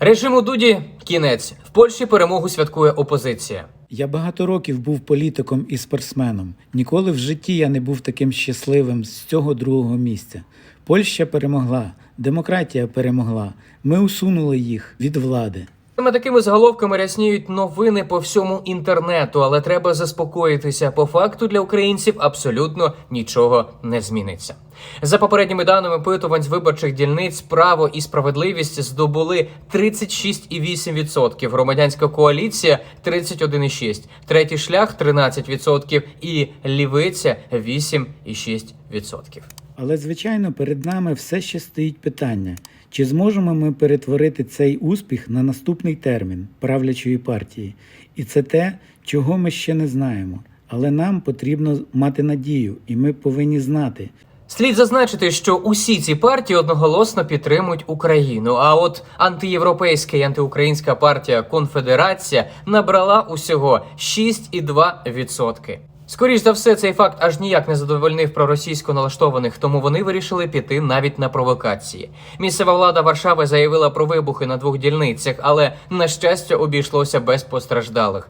Режиму Дуді кінець. В Польщі перемогу святкує опозиція. Я багато років був політиком і спортсменом. Ніколи в житті я не був таким щасливим з цього другого місця. Польща перемогла, демократія перемогла. Ми усунули їх від влади. Саме такими заголовками рясніють новини по всьому інтернету, але треба заспокоїтися. По факту для українців абсолютно нічого не зміниться. За попередніми даними опитувань з виборчих дільниць, право і справедливість здобули 36,8%, громадянська коаліція 31,6%, третій шлях 13% і лівиця 8,6%. Але, звичайно, перед нами все ще стоїть питання: чи зможемо ми перетворити цей успіх на наступний термін правлячої партії? І це те, чого ми ще не знаємо. Але нам потрібно мати надію, і ми повинні знати, Слід зазначити, що усі ці партії одноголосно підтримують Україну. А от антиєвропейська і антиукраїнська партія Конфедерація набрала усього 6,2%. Скоріш за все, цей факт аж ніяк не задовольнив проросійсько налаштованих, тому вони вирішили піти навіть на провокації. Місцева влада Варшави заявила про вибухи на двох дільницях, але на щастя обійшлося без постраждалих.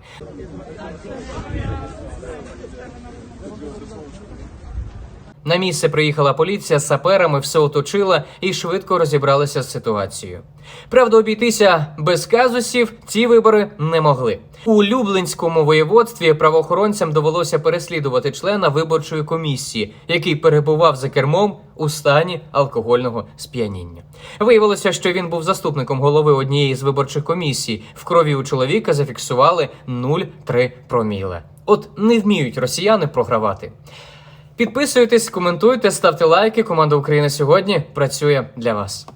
На місце приїхала поліція з саперами, все оточила і швидко розібралася з ситуацією. Правда, обійтися без казусів ці вибори не могли. У Люблинському воєводстві правоохоронцям довелося переслідувати члена виборчої комісії, який перебував за кермом у стані алкогольного сп'яніння. Виявилося, що він був заступником голови однієї з виборчих комісій. В крові у чоловіка зафіксували 0,3 проміле. От не вміють росіяни програвати. Підписуйтесь, коментуйте, ставте лайки. Команда України сьогодні працює для вас.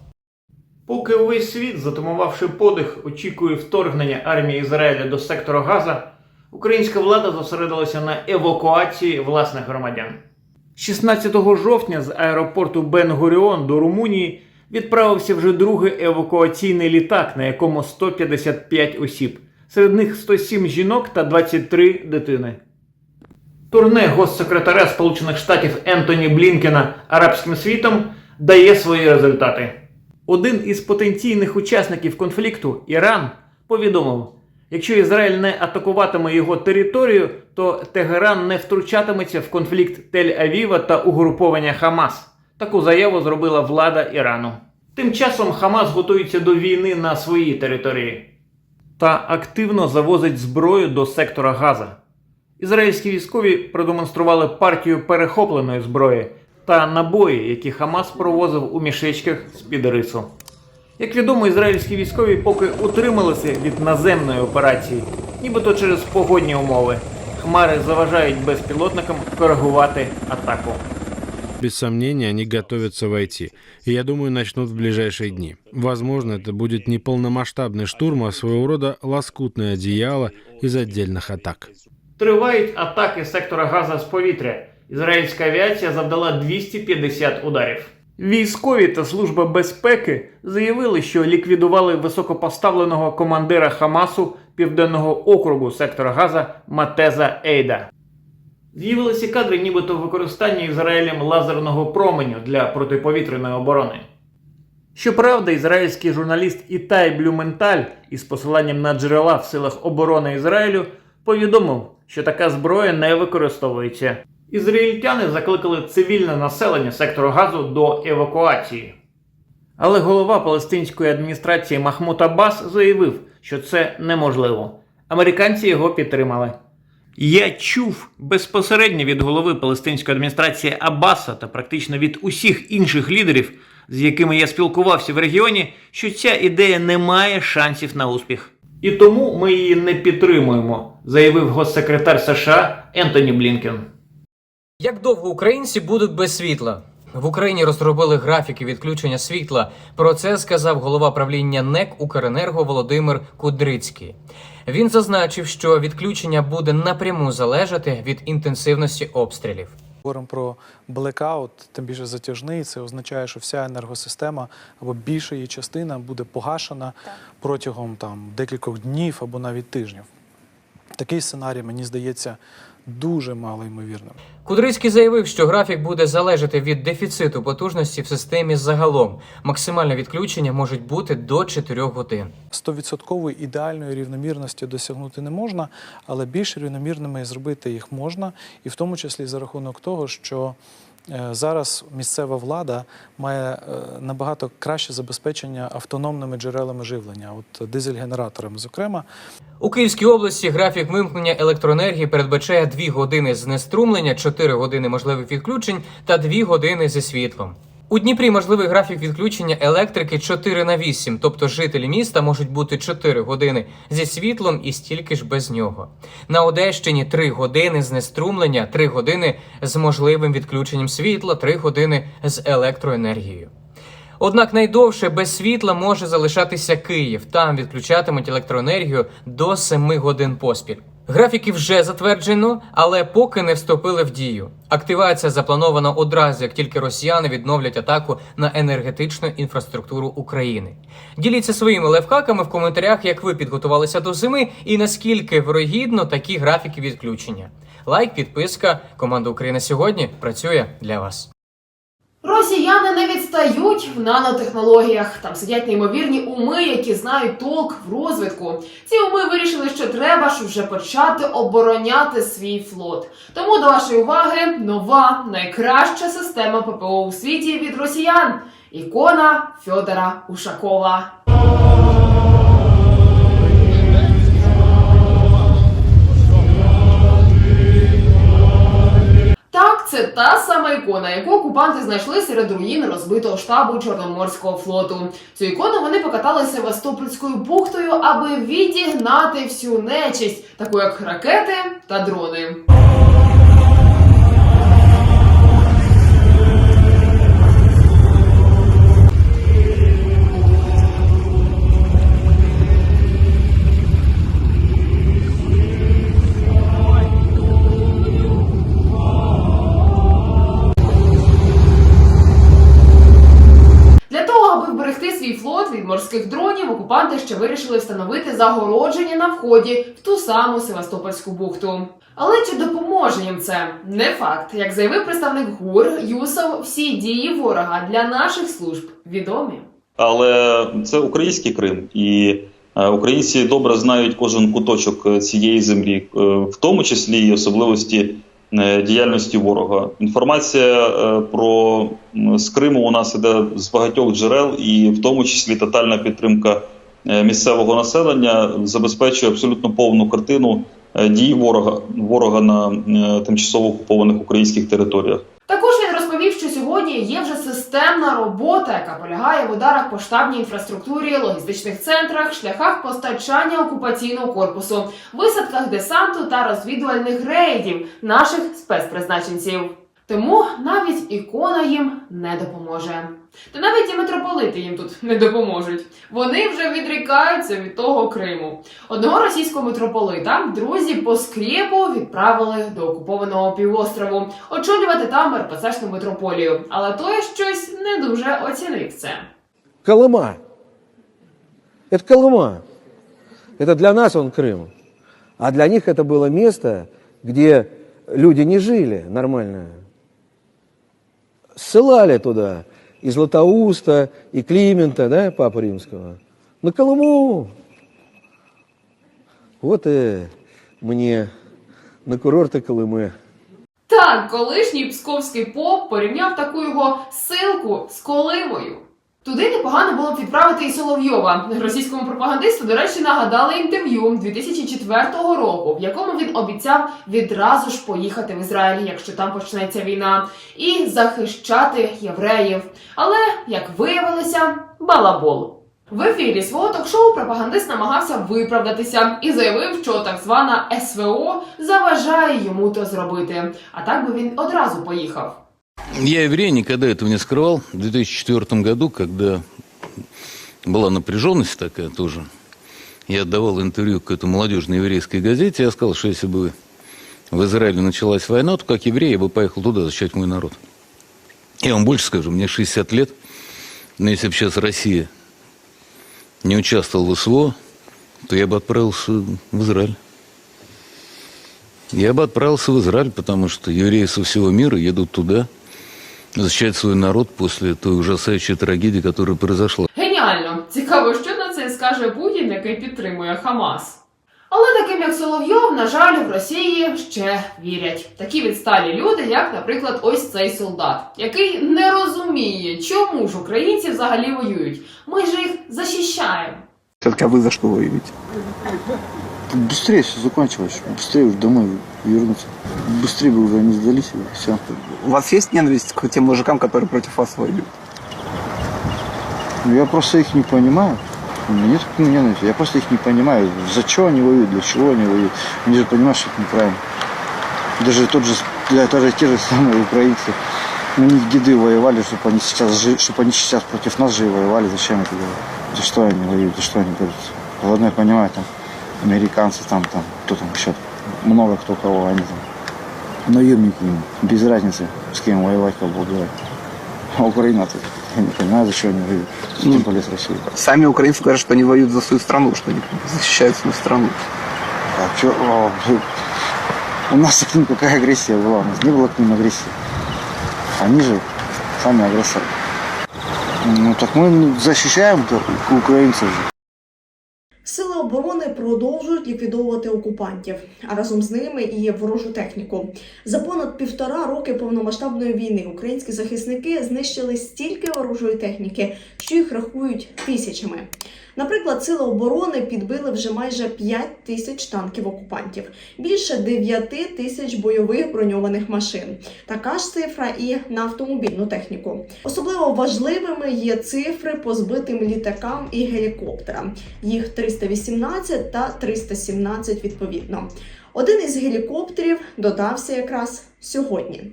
Поки увесь світ, затумувавши подих, очікує вторгнення армії Ізраїля до сектора Газа, українська влада зосередилася на евакуації власних громадян. 16 жовтня з аеропорту Бен-Гуріон до Румунії відправився вже другий евакуаційний літак, на якому 155 осіб, серед них 107 жінок та 23 дитини. Турне госсекретаря Сполучених Штатів Ентоні Блінкена арабським світом дає свої результати. Один із потенційних учасників конфлікту Іран повідомив: якщо Ізраїль не атакуватиме його територію, то Тегеран не втручатиметься в конфлікт Тель-Авіва та угруповання Хамас. Таку заяву зробила влада Ірану. Тим часом Хамас готується до війни на своїй території та активно завозить зброю до сектора Газа. Ізраїльські військові продемонстрували партію перехопленої зброї та набої, які Хамас провозив у мішечках з-під рису. Як відомо, ізраїльські військові поки утрималися від наземної операції, нібито через погодні умови. Хмари заважають безпілотникам коригувати атаку. Без сомнения, они готовятся войти. И я думаю, начнут в ближайшие дни. Возможно, это будет не полномасштабный штурм, а своего рода лоскутное одеяло из отдельных атак. Тривають атаки сектора Газа з повітря. Ізраїльська авіація завдала 250 ударів. Військові та служба безпеки заявили, що ліквідували високопоставленого командира Хамасу південного округу сектора Газа Матеза Ейда. З'явилися кадри, нібито використання Ізраїлем лазерного променю для протиповітряної оборони. Щоправда, ізраїльський журналіст Ітай Блюменталь із посиланням на джерела в силах оборони Ізраїлю повідомив, що така зброя не використовується. Ізраїльтяни закликали цивільне населення сектору газу до евакуації. Але голова палестинської адміністрації Махмуд Аббас заявив, що це неможливо. Американці його підтримали. Я чув безпосередньо від голови палестинської адміністрації Аббаса та практично від усіх інших лідерів, з якими я спілкувався в регіоні, що ця ідея не має шансів на успіх. І тому ми її не підтримуємо, заявив госсекретар США Ентоні Блінкен. Як довго українці будуть без світла? В Україні розробили графіки відключення світла. Про це сказав голова правління НЕК Укренерго Володимир Кудрицький. Він зазначив, що відключення буде напряму залежати від інтенсивності обстрілів. Говоримо про блекаут, тим більше затяжний. Це означає, що вся енергосистема або більша її частина буде погашена протягом там декількох днів або навіть тижнів. Такий сценарій, мені здається, дуже мало ймовірним. Кудрицький заявив, що графік буде залежати від дефіциту потужності в системі загалом. Максимальне відключення можуть бути до 4 годин. Стовідсоткової ідеальної рівномірності досягнути не можна, але більш рівномірними зробити їх можна, і в тому числі за рахунок того, що зараз місцева влада має е, набагато краще забезпечення автономними джерелами живлення, от дизель-генераторами, зокрема. У Київській області графік вимкнення електроенергії передбачає 2 години знеструмлення, 4 години можливих відключень та 2 години зі світлом. У Дніпрі можливий графік відключення електрики 4 на 8, тобто жителі міста можуть бути 4 години зі світлом і стільки ж без нього. На Одещині 3 години знеструмлення, 3 години з можливим відключенням світла, 3 години з електроенергією. Однак найдовше без світла може залишатися Київ. Там відключатимуть електроенергію до 7 годин поспіль. Графіки вже затверджено, але поки не вступили в дію. Активація запланована одразу, як тільки росіяни відновлять атаку на енергетичну інфраструктуру України. Діліться своїми лайфхаками в коментарях, як ви підготувалися до зими і наскільки вирогідно такі графіки відключення. Лайк, підписка. Команда Україна сьогодні працює для вас. Росіяни не відстають в нанотехнологіях. Там сидять неймовірні уми, які знають толк в розвитку. Ці уми вирішили, що треба ж вже почати обороняти свій флот. Тому до вашої уваги нова найкраща система ППО у світі від росіян. Ікона Фьодора Ушакова. Це та сама ікона, яку окупанти знайшли серед руїн розбитого штабу Чорноморського флоту. Цю ікону вони покатали Севастопольською бухтою, аби відігнати всю нечисть, таку як ракети та дрони. Ще вирішили встановити загородження на вході в ту саму Севастопольську бухту. Але чи допоможе їм це? Не факт. Як заявив представник ГУР Юсов, всі дії ворога для наших служб відомі. Але це український Крим, і е, українці добре знають кожен куточок е, цієї землі, е, в тому числі і особливості діяльності ворога. Інформація про з Криму у нас іде з багатьох джерел, і в тому числі тотальна підтримка місцевого населення забезпечує абсолютно повну картину е, дій ворога ворога на е, тимчасово окупованих українських територіях. Також він розповів, що сьогодні є вже системна робота, яка полягає в ударах по штабній інфраструктурі, логістичних центрах, шляхах постачання окупаційного корпусу, висадках десанту та розвідувальних рейдів наших спецпризначенців. Тому навіть ікона їм не допоможе. Та навіть і митрополити їм тут не допоможуть. Вони вже відрікаються від того Криму. Одного російського митрополита друзі по скрєпу відправили до окупованого півострову очолювати там РПЦшну митрополію. Але той щось не дуже оцінив це. Колыма. Это Колыма. Это для нас он Крым. А для них это было место, где люди не жили нормально. Ссылали туда и Златоуста, и Климента, да, Папу Римского. На Колыму. Вот и мне на курорты Колымы. Так, колишній псковський поп порівняв таку його силку з Колимою. Туди непогано було б відправити і Соловйова. Російському пропагандисту, до речі, нагадали інтерв'ю 2004 року, в якому він обіцяв відразу ж поїхати в Ізраїль, якщо там почнеться війна, і захищати євреїв. Але, як виявилося, балабол. В ефірі свого ток-шоу пропагандист намагався виправдатися і заявив, що так звана СВО заважає йому то зробити. А так би він одразу поїхав. Я еврей никогда этого не скрывал. В 2004 году, когда была напряженность такая тоже, я отдавал интервью какой-то молодежной еврейской газете. Я сказал, что если бы в Израиле началась война, то как еврей я бы поехал туда защищать мой народ. Я вам больше скажу, мне 60 лет, но если бы сейчас Россия не участвовала в СВО, то я бы отправился в Израиль. Я бы отправился в Израиль, потому что евреи со всего мира едут туда защищать свой народ после той ужасающей трагедии, которая произошла. Геніально! Цікаво, що на це скаже Путін, який підтримує Хамас. Але таким як Соловйов, на жаль, в Росії ще вірять. Такі відсталі люди, як, наприклад, ось цей солдат, який не розуміє, чому ж українці взагалі воюють. Ми ж їх захищаємо. А вы за что воюете? Быстрее все закончилось, быстрее уже домой вернуться. Быстрее бы уже не сдались и все. У вас есть ненависть к тем мужикам, которые против вас воюют? Ну, Я просто их не понимаю. У меня нет ним ненависти. Я просто их не понимаю. За что они воюют, для чего они воюют. Они же понимают, что это неправильно. Даже тот же, да, даже те же самые украинцы. У них деды воевали, чтобы они сейчас, чтобы они сейчас против нас же и воевали. Зачем это делать? За что они воюют, за что они борются? Ладно, я понимаю, там, американцы, там, там, кто там еще, много кто кого, они там, наемники им, без разницы, с кем воевать, кого убивать. А Украина-то, я не понимаю, за что они воюют, тем более с Россией. Сами украинцы говорят, что они воюют за свою страну, что они защищают свою страну. А чё, а, блин, у нас к ним какая агрессия была? У нас не было к ним агрессии. Они же сами агрессоры. Ну так мы защищаем украинцев же. Сили оборони продовжують ліквідовувати окупантів, а разом з ними і ворожу техніку. За понад півтора роки повномасштабної війни українські захисники знищили стільки ворожої техніки, що їх рахують тисячами. Наприклад, сили оборони підбили вже майже 5 тисяч танків окупантів, більше 9 тисяч бойових броньованих машин. Така ж цифра і на автомобільну техніку. Особливо важливими є цифри по збитим літакам і гелікоптерам. Їх 318 та 317 відповідно. Один із гелікоптерів додався якраз сьогодні.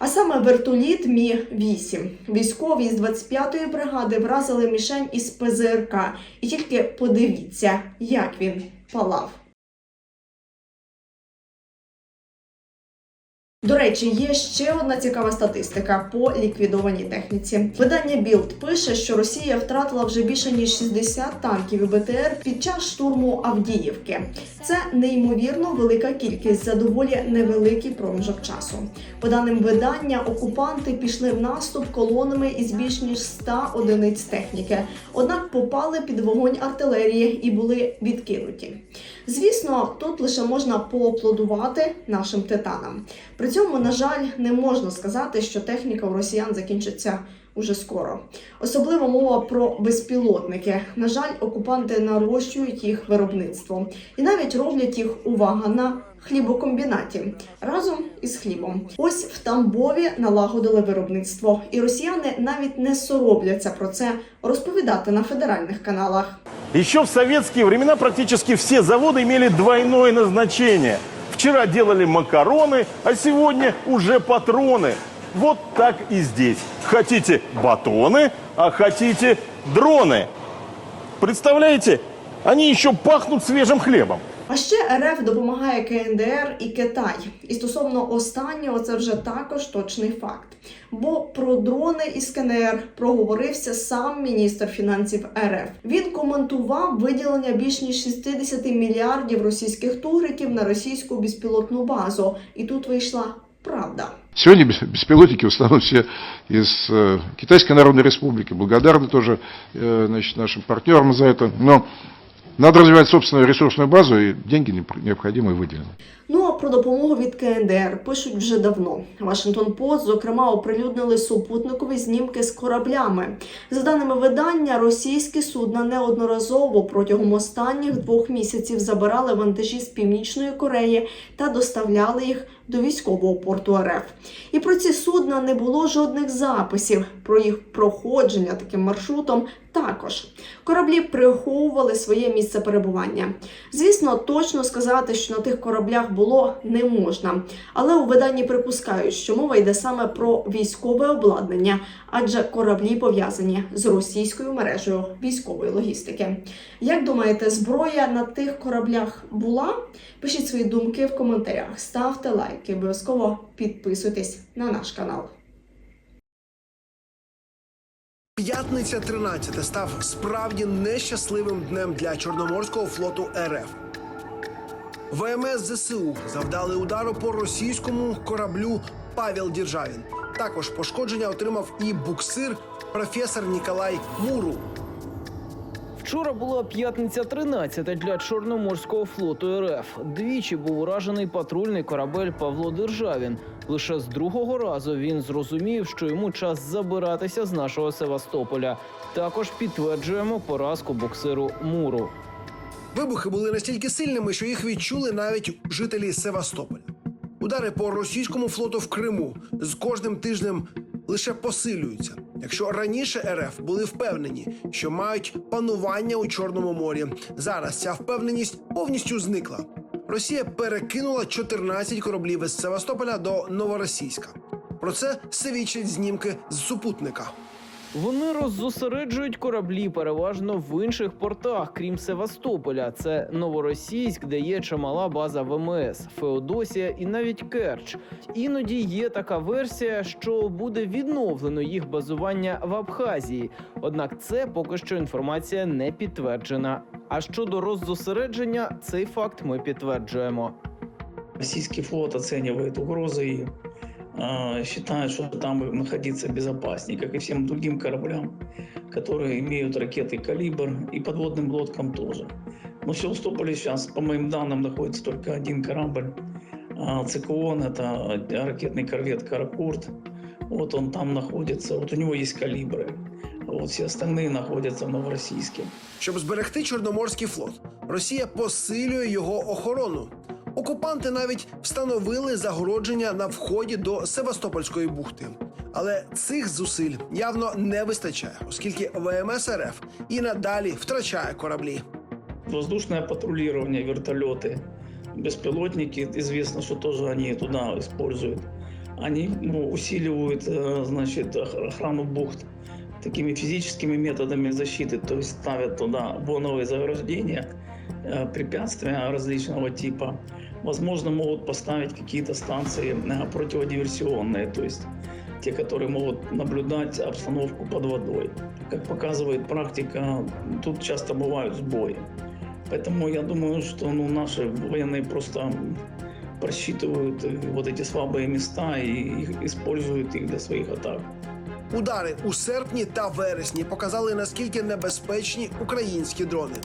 А саме вертоліт Мі 8 Військові з 25-ї бригади вразили мішень із ПЗРК. І тільки подивіться, як він палав. До речі, є ще одна цікава статистика по ліквідованій техніці. Видання Білд пише, що Росія втратила вже більше ніж 60 танків і БТР під час штурму Авдіївки. Це неймовірно велика кількість за доволі невеликий проміжок часу. По даним видання, окупанти пішли в наступ колонами із більш ніж 100 одиниць техніки, однак попали під вогонь артилерії і були відкинуті. Звісно, тут лише можна поаплодувати нашим титанам. При цьому, на жаль, не можна сказати, що техніка у росіян закінчиться уже скоро. Особливо мова про безпілотники. На жаль, окупанти нарощують їх виробництво і навіть роблять їх увага на хлібокомбінаті разом із хлібом. Ось в Тамбові налагодили виробництво, і росіяни навіть не соробляться про це розповідати на федеральних каналах. Еще в советские времена практически все заводы имели двойное назначение. Вчера делали макароны, а сегодня уже патроны. Вот так и здесь. Хотите батоны, а хотите дроны. Представляете? Они еще пахнут свежим хлебом. А ще РФ допомагає КНДР і Китай. І стосовно останнього, це вже також точний факт. Бо про дрони із КНР проговорився сам міністр фінансів РФ. Він коментував виділення більш ніж 60 мільярдів російських тугриків на російську безпілотну базу. І тут вийшла правда. Сегодня бес- беспилотники в основном все из э, Китайской Народной Республики. Благодарны тоже э, значит, нашим партнерам за это. Но надо развивать собственную ресурсную базу, и деньги не- необходимые выделены. Ну а про допомогу від КНДР пишуть вже давно. Вашингтон Пост, зокрема, оприлюднили супутникові знімки з кораблями. За даними видання, російські судна неодноразово протягом останніх двох місяців забирали вантажі з північної Кореї та доставляли їх до військового порту РФ. І про ці судна не було жодних записів. Про їх проходження таким маршрутом також кораблі приховували своє місце перебування. Звісно, точно сказати, що на тих кораблях було не можна, але у виданні припускають, що мова йде саме про військове обладнання, адже кораблі пов'язані з російською мережею військової логістики. Як думаєте, зброя на тих кораблях була? Пишіть свої думки в коментарях, ставте лайки, обов'язково підписуйтесь на наш канал. П'ятниця 13 став справді нещасливим днем для Чорноморського флоту РФ. ВМС ЗСУ завдали удару по російському кораблю Павел Діржавін. Також пошкодження отримав і буксир професор Ніколай Муру. Вчора була п'ятниця 13 для Чорноморського флоту РФ. Двічі був уражений патрульний корабель Павло Державін. Лише з другого разу він зрозумів, що йому час забиратися з нашого Севастополя. Також підтверджуємо поразку боксиру Муру. Вибухи були настільки сильними, що їх відчули навіть жителі Севастополя. Удари по російському флоту в Криму з кожним тижнем лише посилюються. Якщо раніше РФ були впевнені, що мають панування у Чорному морі, зараз ця впевненість повністю зникла. Росія перекинула 14 кораблів із Севастополя до Новоросійська. Про це свідчать знімки з супутника. Вони роззосереджують кораблі переважно в інших портах, крім Севастополя. Це Новоросійськ, де є чимала база ВМС, Феодосія і навіть Керч. Іноді є така версія, що буде відновлено їх базування в Абхазії. Однак це поки що інформація не підтверджена. А щодо роззосередження, цей факт ми підтверджуємо. Российский флот оценивает угрозы и э, считает, что там находиться безопаснее, как и всем другим кораблям, которые имеют ракеты «Калибр» и подводным лодкам тоже. Но в Севастополе сейчас, по моим данным, находится только один корабль. А, «Циклон» — это ракетный корвет «Каракурт». Вот он там находится. Вот у него есть калибры. Вот все остальные находятся в Новороссийске. Щоб зберегти Чорноморський флот, Росія посилює його охорону. Окупанти навіть встановили загородження на вході до Севастопольської бухти. Але цих зусиль явно не вистачає, оскільки ВМС РФ і надалі втрачає кораблі. Воздушное патрулирование, вертолеты, беспилотники, известно, что тоже они туда используют. Они ну, усиливают, э, значит, ох- охрану бухт такими физическими методами защиты, то есть ставят туда боновые заграждения, э, препятствия различного типа. Возможно, могут поставить какие-то станции э, противодиверсионные, то есть те, которые могут наблюдать обстановку под водой. Как показывает практика, тут часто бывают сбои. Поэтому я думаю, что ну, наши военные просто просчитывают э, вот эти слабые места и их, используют их для своих атак. Удари у серпні та вересні показали наскільки небезпечні українські дрони.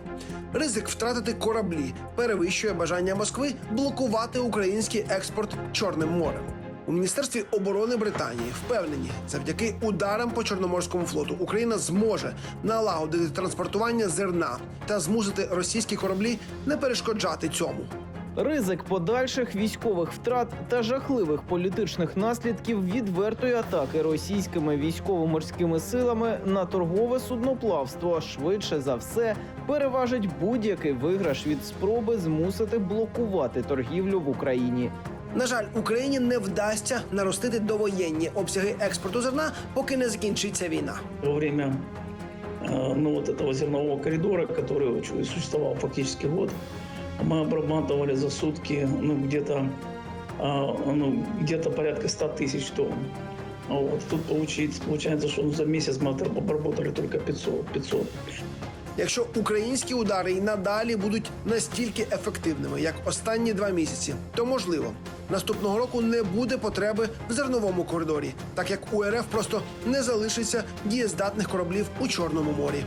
Ризик втратити кораблі перевищує бажання Москви блокувати український експорт Чорним морем. У міністерстві оборони Британії впевнені, завдяки ударам по Чорноморському флоту Україна зможе налагодити транспортування зерна та змусити російські кораблі не перешкоджати цьому. Ризик подальших військових втрат та жахливих політичних наслідків відвертої атаки російськими військово-морськими силами на торгове судноплавство швидше за все переважить будь-який виграш від спроби змусити блокувати торгівлю в Україні. На жаль, Україні не вдасться наростити довоєнні обсяги експорту зерна, поки не закінчиться війна. Во время э, ну, вот этого зернового коридора, который существовал фактически год, мы обрабатывали за сутки ну, где-то а, ну, где-то порядка 100 тысяч тонн. А Вот. Тут получается, получается, что за месяц мы обработали только 500. 500. Якщо українські удари і надалі будуть настільки ефективними, як останні два місяці, то можливо наступного року не буде потреби в зерновому коридорі, так як у РФ просто не залишиться дієздатних кораблів у Чорному морі.